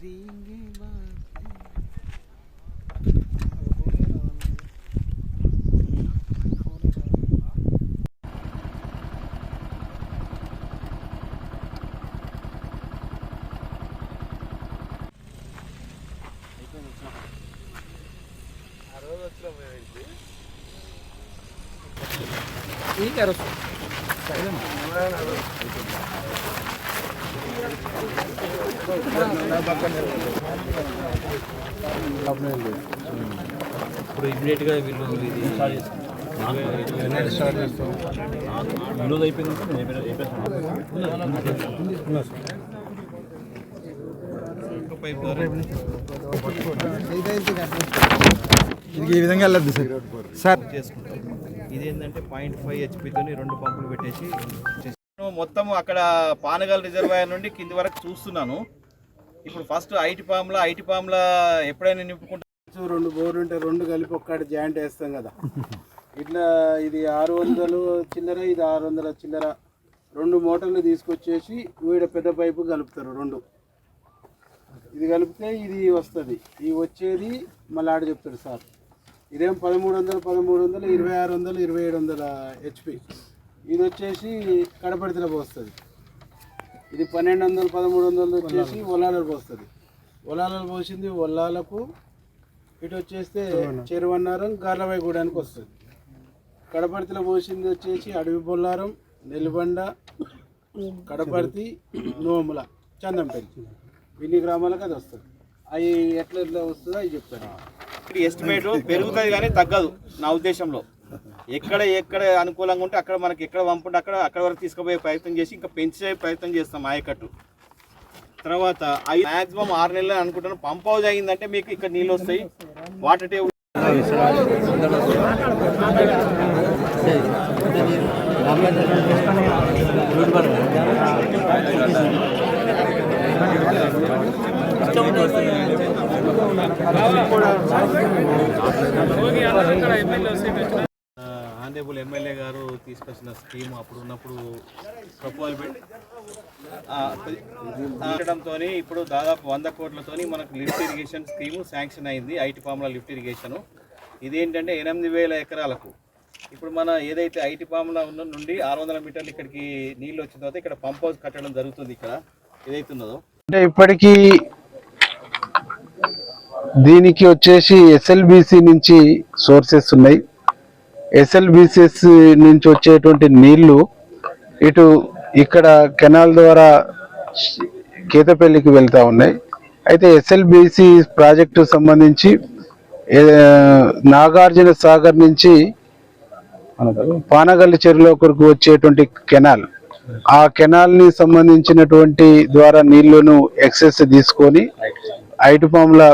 करेंगे ठीक है रसो ఇప్పుడు ఇమీడియట్గా వీళ్ళు ఇది అయిపోయింది ఇది ఈ విధంగా వెళ్ళద్దు సార్? సార్ చేసుకుంటాం. ఇది ఏంటంటే పాయింట్ ఫైవ్ హెచ్పితో రెండు పంపులు పెట్టేసి మొత్తం అక్కడ పానగల్ రిజర్వాయర్ నుండి కింది వరకు చూస్తున్నాను. ఇప్పుడు first Aitipamula Aitipamula ఎప్పుడైనా నింపుకుంటా రెండు బోర్లు ఉంటే రెండు కలిపి ఒక్కటి జాయింట్ వేస్తాం కదా. ఇట్లా ఇది ఆరు వందలు చిల్లర ఇది ఆరు వందల చిల్లర. రెండు మోటార్లు తీసుకొచ్చేసి వీడ పెద్ద పైపు కలుపుతారు రెండు. ఇది కలిపితే ఇది వస్తుంది. ఇది వచ్చేది మళ్ళీ ఆడ చెప్తాడు సార్. ఇదేం పదమూడు వందలు పదమూడు వందలు ఇరవై ఆరు వందలు ఇరవై ఏడు వందల హెచ్పి ఇది వచ్చేసి కడపడితలో పోస్తుంది. ఇది పన్నెండు వందలు పదమూడు వందలు వచ్చేసి ఒలాలకు పోస్తుంది. ఒలాలకు పోసింది ఒల్లాలకు ఇటు వచ్చేస్తే చెరువన్నారం. గార్లవాయిగూడానికి వస్తుంది. కడపర్తిలో పోసింది వచ్చేసి అడవి బొల్లారం నెల్లిబండ కడపర్తి నోముల చందంపల్లి ఇన్ని గ్రామాలకు అది వస్తుంది. అవి ఎట్లా ఎట్లా వస్తుందో అవి చెప్తాను. ఎస్టిమేట్ పెరుగుతుంది కానీ తగ్గదు నా ఉద్దేశంలో. ఎక్కడ ఎక్కడ అనుకూలంగా ఉంటే అక్కడ మనకి ఎక్కడ పంపుంటే అక్కడ అక్కడ వరకు తీసుకుపోయే ప్రయత్నం చేసి ఇంకా పెంచే ప్రయత్నం చేస్తాం ఆయకట్టు. తర్వాత అవి మాక్సిమం ఆరు నెలలు అనుకుంటాను. పంప్ హౌస్ అయిందంటే మీకు ఇక్కడ నీళ్ళు వస్తాయి. వాటర్ టేబుల్ ఆనరేబుల్ ఎమ్మెల్యే గారు తీసుకొచ్చిన స్కీమ్ అప్పుడు ఉన్నప్పుడు ప్రపోజల్ పెట్టడంతో ఇప్పుడు దాదాపు వంద కోట్లతోని మనకు లిఫ్ట్ ఇరిగేషన్ స్కీమ్ శాంక్షన్ అయింది ఐటీ పాముల లిఫ్ట్ ఇరిగేషన్. ఇదేంటంటే ఎనిమిది వేల ఎకరాలకు. ఇప్పుడు మన ఏదైతే ఐటీ పాముల ఉన్న నుండి ఆరు వందల మీటర్లు ఇక్కడికి నీళ్ళు వచ్చిన తర్వాత ఇక్కడ పంప్ హౌస్ కట్టడం జరుగుతుంది ఇక్కడ ఏదైతే ఉన్నదో. అంటే ఇప్పటికీ దీనికి వచ్చేసి ఎస్ఎల్బిసి నుంచి సోర్సెస్ ఉన్నాయి. ఎస్ఎల్బిసిఎస్ నుంచి వచ్చేటువంటి నీళ్ళు ఇటు ఇక్కడ కెనాల్ ద్వారా కేతపల్లికి వెళ్తా ఉన్నాయి. అయితే ఎస్ఎల్బిసి ప్రాజెక్టు సంబంధించి నాగార్జున సాగర్ నుంచి పానగల్లి చెరువులో కొరకు వచ్చేటువంటి కెనాల్. ఆ కెనాల్ని సంబంధించినటువంటి ద్వారా నీళ్ళను ఎక్సెస్ తీసుకొని ఐటుపాముల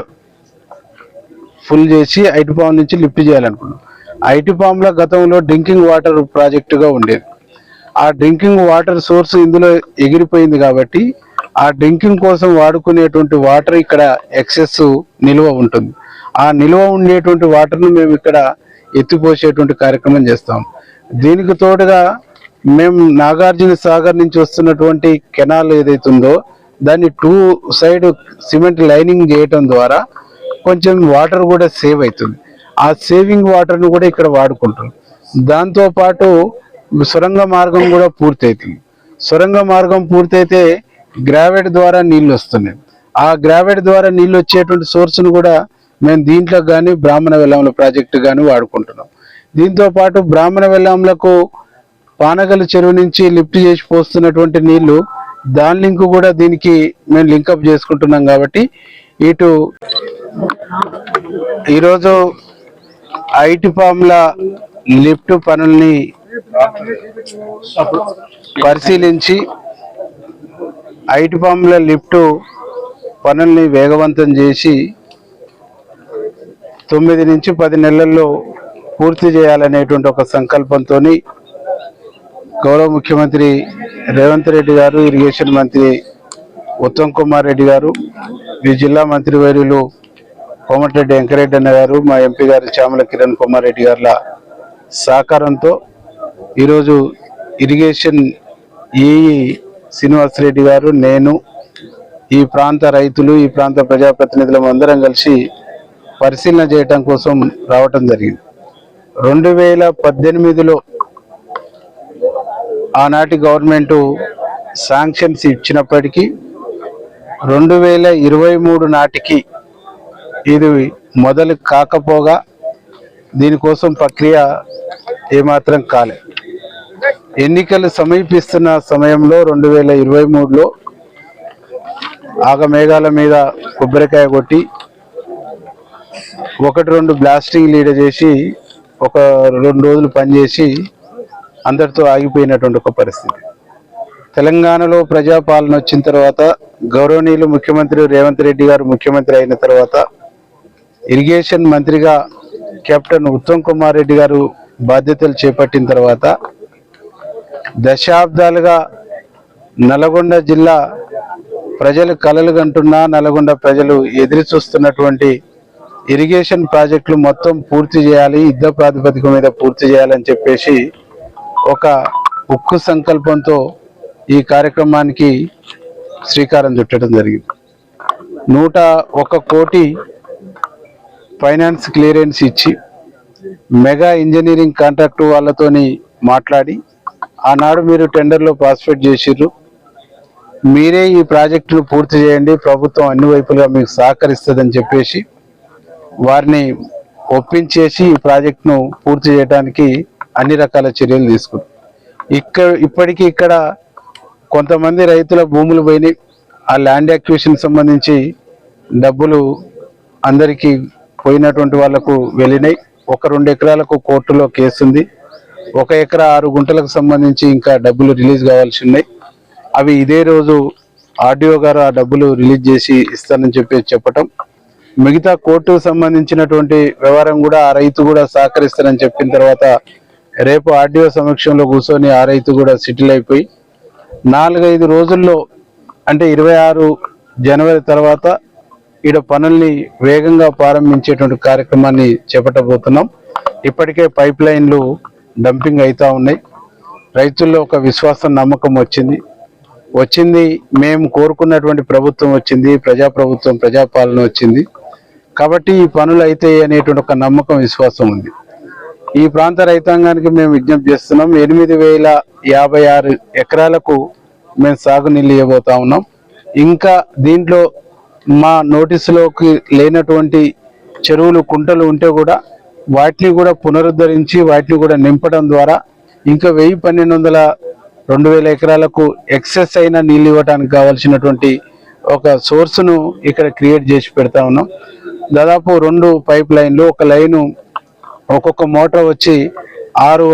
ఫుల్ చేసి ఐటుపాము నుంచి లిఫ్ట్ చేయాలనుకున్నాం. ఐటుపాముల గతంలో డ్రింకింగ్ వాటర్ ప్రాజెక్టుగా ఉండేది. ఆ డ్రింకింగ్ వాటర్ సోర్స్ ఇందులో ఎగిరిపోయింది కాబట్టి ఆ డ్రింకింగ్ కోసం వాడుకునేటువంటి వాటర్ ఇక్కడ ఎక్సెస్ నిల్వ ఉంటుంది. ఆ నిల్వ ఉండేటువంటి వాటర్ను మేము ఇక్కడ ఎత్తిపోసేటువంటి కార్యక్రమం చేస్తాం. దీనికి తోడుగా మేము నాగార్జున సాగర్ నుంచి వస్తున్నటువంటి కెనాల్ ఏదైతే ఉందో దాన్ని టూ సైడ్ సిమెంట్ లైనింగ్ చేయటం ద్వారా కొంచెం వాటర్ కూడా సేవ్ అవుతుంది. ఆ సేవింగ్ వాటర్ను కూడా ఇక్కడ వాడుకుంటారు. దాంతోపాటు సొరంగ మార్గం కూడా పూర్తవుతుంది సొరంగ మార్గం పూర్తయితే గ్రావెట్ ద్వారా నీళ్ళు వస్తున్నాయి. ఆ గ్రావెట్ ద్వారా నీళ్ళు వచ్చేటువంటి సోర్స్ను కూడా మేము దీంట్లో కానీ బ్రాహ్మణ వెల్లంల ప్రాజెక్టు కానీ వాడుకుంటున్నాం. దీంతో పాటు బ్రాహ్మణ వెల్లంలకు పానగల చెరువు నుంచి లిఫ్ట్ చేసి పోస్తున్నటువంటి నీళ్ళు దాని లింక్ కూడా దీనికి మేము లింకప్ చేసుకుంటున్నాం కాబట్టి ఇటు ఈరోజు ఐటి ఫామ్ల లిఫ్ట్ పనుల్ని పరిశీలించి ఐటి ఫామ్ల లిఫ్ట్ పనుల్ని వేగవంతం చేసి తొమ్మిది నుంచి పది నెలల్లో పూర్తి చేయాలనేటువంటి ఒక సంకల్పంతో గౌరవ ముఖ్యమంత్రి రేవంత్ రెడ్డి గారు ఇరిగేషన్ మంత్రి ఉత్తమ్ కుమార్ రెడ్డి గారు ఈ జిల్లా మంత్రివర్యులు కోమటిరెడ్డి వెంకరెడ్డి అన్న గారు మా ఎంపీ గారు శ్యామల కిరణ్ కుమార్ రెడ్డి గారుల సహకారంతో ఈరోజు ఇరిగేషన్ ఈ శ్రీనివాస్ రెడ్డి గారు నేను ఈ ప్రాంత రైతులు ఈ ప్రాంత ప్రజాప్రతినిధులం అందరం కలిసి పరిశీలన చేయటం కోసం రావటం జరిగింది. రెండు వేల పద్దెనిమిదిలో ఆనాటి గవర్నమెంటు శాంక్షన్స్ ఇచ్చినప్పటికీ రెండు వేల ఇరవై మూడు నాటికి ఇది మొదలు కాకపోగా దీనికోసం ప్రక్రియ ఏమాత్రం కాలే. ఎన్నికలు సమీపిస్తున్న సమయంలో రెండు వేల ఇరవై మూడులో ఆగమేఘాల మీద కొబ్బరికాయ కొట్టి ఒకటి రెండు బ్లాస్టింగ్ లీడ్ చేసి ఒక రెండు రోజులు పనిచేసి అందరితో ఆగిపోయినటువంటి ఒక పరిస్థితి. తెలంగాణలో ప్రజాపాలన వచ్చిన తర్వాత గౌరవనీయులు ముఖ్యమంత్రి రేవంత్ రెడ్డి గారు ముఖ్యమంత్రి అయిన తర్వాత ఇరిగేషన్ మంత్రిగా కెప్టెన్ ఉత్తమ్ కుమార్ రెడ్డి గారు బాధ్యతలు చేపట్టిన తర్వాత దశాబ్దాలుగా నల్గొండ జిల్లా ప్రజలు కలలు కంటున్నా నల్గొండ ప్రజలు ఎదురు చూస్తున్నటువంటి ఇరిగేషన్ ప్రాజెక్టులు మొత్తం పూర్తి చేయాలి యుద్ధ ప్రాతిపదిక మీద పూర్తి చేయాలని చెప్పేసి ఒక ఉక్కు సంకల్పంతో ఈ కార్యక్రమానికి శ్రీకారం చుట్టడం జరిగింది. నూట ఒక కోటి ఫైనాన్స్ క్లియరెన్స్ ఇచ్చి మెగా ఇంజనీరింగ్ కాంట్రాక్ట్ వాళ్ళతోని మాట్లాడి ఆనాడు మీరు టెండర్లో పార్టిసిపేట్ చేసిర్రు. మీరే ఈ ప్రాజెక్టును పూర్తి చేయండి ప్రభుత్వం అన్ని వైపులుగా మీకు సహకరిస్తుందని చెప్పేసి వారిని ఒప్పించేసి ఈ ప్రాజెక్టును పూర్తి చేయడానికి అన్ని రకాల చర్యలు తీసుకుంది ఇక్కడ ఇప్పటికీ ఇక్కడ కొంతమంది రైతుల భూములు పోయినాయి. ఆ ల్యాండ్ యాక్విజిషన్ సంబంధించి డబ్బులు అందరికీ పోయినటువంటి వాళ్ళకు వెళ్ళినాయి. ఒక రెండు ఎకరాలకు కోర్టులో కేసు ఉంది. ఒక ఎకరా ఆరు గుంటలకు సంబంధించి ఇంకా డబ్బులు రిలీజ్ కావాల్సి ఉన్నాయి. అవి ఇదే రోజు ఆర్డీఓ గారు ఆ డబ్బులు రిలీజ్ చేసి ఇస్తానని చెప్పి చెప్పటం. మిగతా కోర్టుకు సంబంధించినటువంటి వ్యవహారం కూడా ఆ రైతు కూడా సహకరిస్తానని చెప్పిన తర్వాత రేపు ఆర్డీఓ సమక్షంలో కూర్చొని ఆ రైతు కూడా సెటిల్ అయిపోయి నాలుగైదు రోజుల్లో అంటే ఇరవై ఆరు జనవరి తర్వాత ఈడ పనుల్ని వేగంగా ప్రారంభించేటువంటి కార్యక్రమాన్ని చేపట్టబోతున్నాం. ఇప్పటికే పైప్ లైన్లు డంపింగ్ అవుతా ఉన్నాయి. రైతుల్లో ఒక విశ్వాసం నమ్మకం వచ్చింది. వచ్చింది మేము కోరుకున్నటువంటి ప్రభుత్వం వచ్చింది ప్రజాప్రభుత్వం ప్రజాపాలన వచ్చింది. కాబట్టి ఈ పనులు అవుతాయి అనేటువంటి ఒక నమ్మకం విశ్వాసం ఉంది. ఈ ప్రాంత రైతాంగానికి మేము విజ్ఞప్తి చేస్తున్నాం ఎనిమిది వేల యాభై ఆరు ఎకరాలకు మేము సాగునీళ్ళు ఇవ్వబోతా ఉన్నాం. ఇంకా దీంట్లో మా నోటీసులోకి లేనటువంటి చెరువులు కుంటలు ఉంటే కూడా వాటిని కూడా పునరుద్ధరించి వాటిని కూడా నింపడం ద్వారా ఇంకా వెయ్యి పన్నెండు వందల రెండు వేల ఎకరాలకు ఎక్సెస్ అయిన నీళ్ళు ఇవ్వడానికి కావాల్సినటువంటి ఒక సోర్స్ను ఇక్కడ క్రియేట్ చేసి పెడతా ఉన్నాం. దాదాపు రెండు పైప్ లైన్లు ఒక లైను ఒక్కొక్క మోటార్ వచ్చి ఆరు